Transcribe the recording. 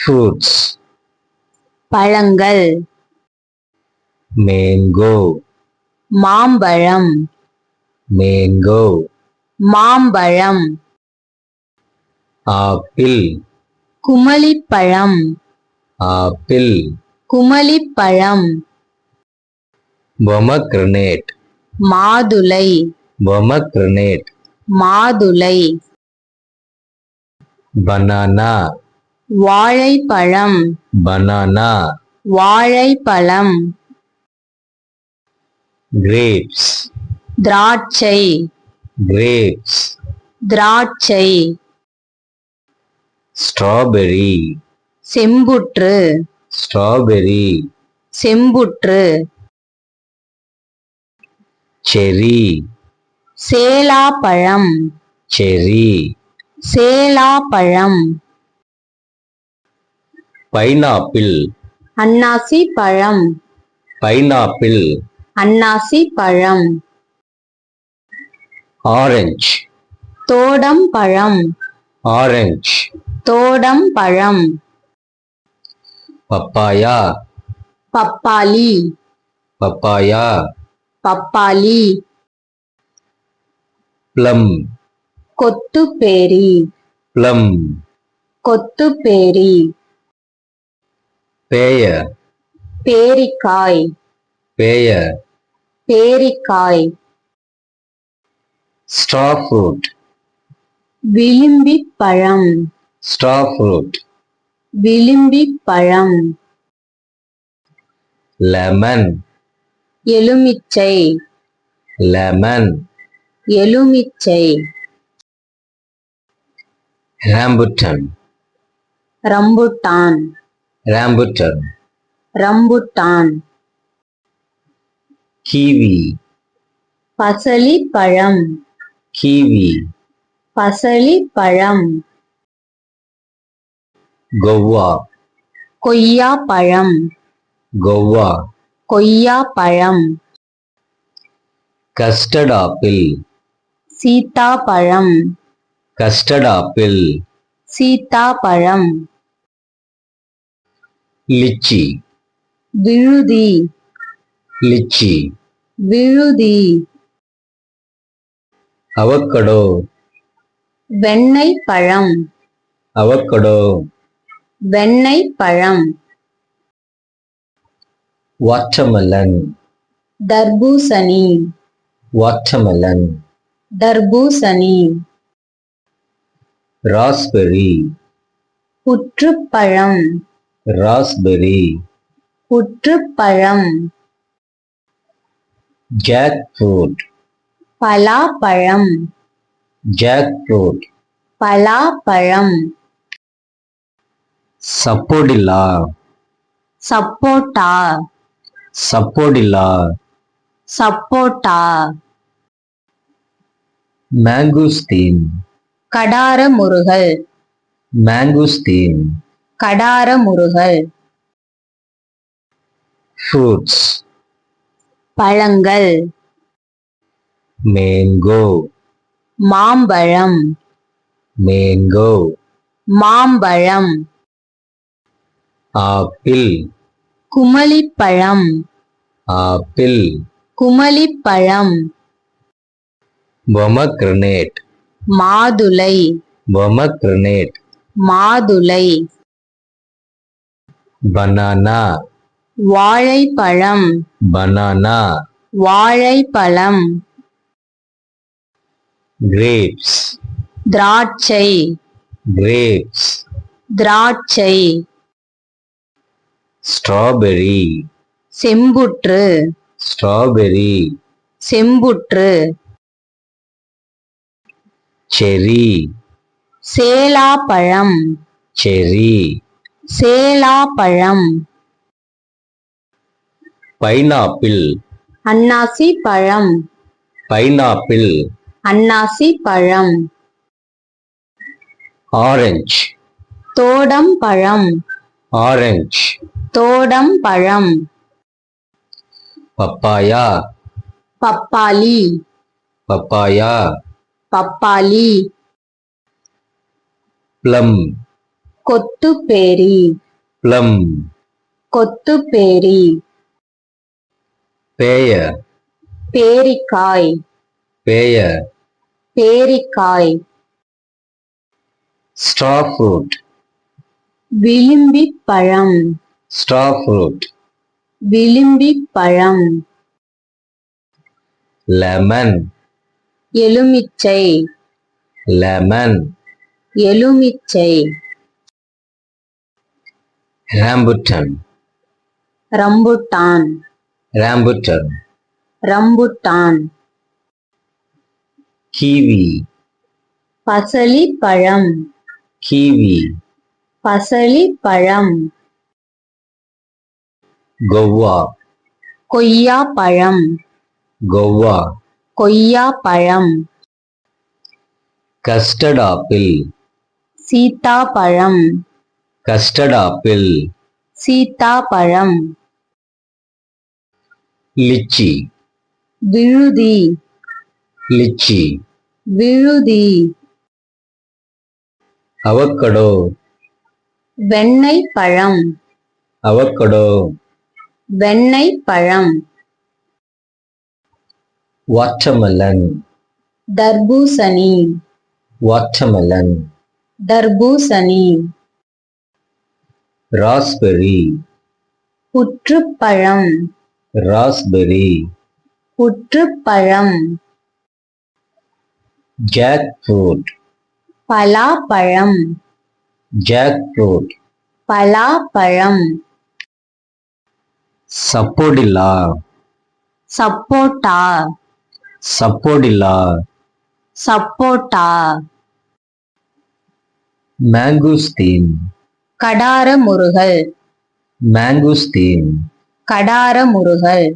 fruits பழங்கள் mango மாம்பழம் mango மாம்பழம் apple குமளிப்பழம் apple குமளிப்பழம் pomegranate மாதுளை pomegranate மாதுளை banana வாழைப்பழம் banana வாழைப்பழம் grapes திராட்சை grapes திராட்சை strawberry செம்புற்று strawberry செம்புற்று cherry சேலாப்பழம் cherry சேலாப்பழம் pineapple அன்னாசி பழம் pineapple அன்னாசி பழம் orange தோடம் பழம் orange தோடம் பழம் papaya பப்பாளி papaya பப்பாளி plum கொத்துப்பேரி plum கொத்துப்பேரி pear பேரிக்காய் pear பேரிக்காய் straw fruit விளிம்பிப் பழம் straw fruit விளிம்பிப் பழம் lemon எலுமிச்சை lemon எலுமிச்சை rambutan rambutan rambutan rambutan kiwi பசலி பழம் kiwi பசலி பழம் guava கொய்யா பழம் guava கொய்யா பழம் custard apple சீதா பழம் custard apple சீதா பழம் lychee விழுதி lychee விழுதி avocado வெண்ணெய் பழம் avocado வெண்ணெய் பழம் watermelon தர்பூசணி watermelon தர்பூசணி raspberry புற்றுப்பழம் raspberry புற்றுப்பழம் jackfruit பலாப்பழம் jackfruit பலாப்பழம் sapodilla சப்போட்டா sapodilla சப்போட்டா mangosteen கடார முருகல் mangosteen கடார முருகல் fruits பழங்கள் mango மாம்பழம் mango மாம்பழம் apple குமளிப்பழம் apple குமளிப்பழம் pomegranate மாதுளை pomegranate மாதுளை banana வாழைப்பழம் banana வாழைப்பழம் grapes திராட்சை grapes திராட்சை strawberry செம்புற்று strawberry செம்புற்று cherry சேலாப்பழம் cherry சேலாப்பழம் pineapple அன்னாசி பழம் pineapple அன்னாசி பழம் orange தோடம் பழம் orange தோடம் பழம் papaya பப்பாளி papaya பப்பாளி plum கொத்துப்பேரி. plum, கொத்துப்பேரி. pear, பேரிக்காய். pear, பேரிக்காய். straw fruit, விளிம்பிப் பழம் straw fruit, விளிம்பிப் பழம் lemon, எலுமிச்சை. lemon, எலுமிச்சை. Rambutan, rambutan rambutan, rambutan kiwi, பசலி பழம் kiwi, பசலி பழம் guava, கொய்யா பழம் guava, கொய்யா பழம் custard apple, சீதா பழம் custard apple, சீதா பழம் lychee, விழுதி lychee, விழுதி avocado, வெண்ணெய் பழம் avocado, வெண்ணெய் பழம் watermelon, தர்பூசணி watermelon, தர்பூசணி raspberry, புற்றுப்பழம் raspberry, புற்றுப்பழம் jackfruit, பலாப்பழம் jackfruit, பலாப்பழம் sapodilla, சப்போட்டா sapodilla, சப்போட்டா mangosteen, கடார முருகல். Mangosteen, கடார முருகல்.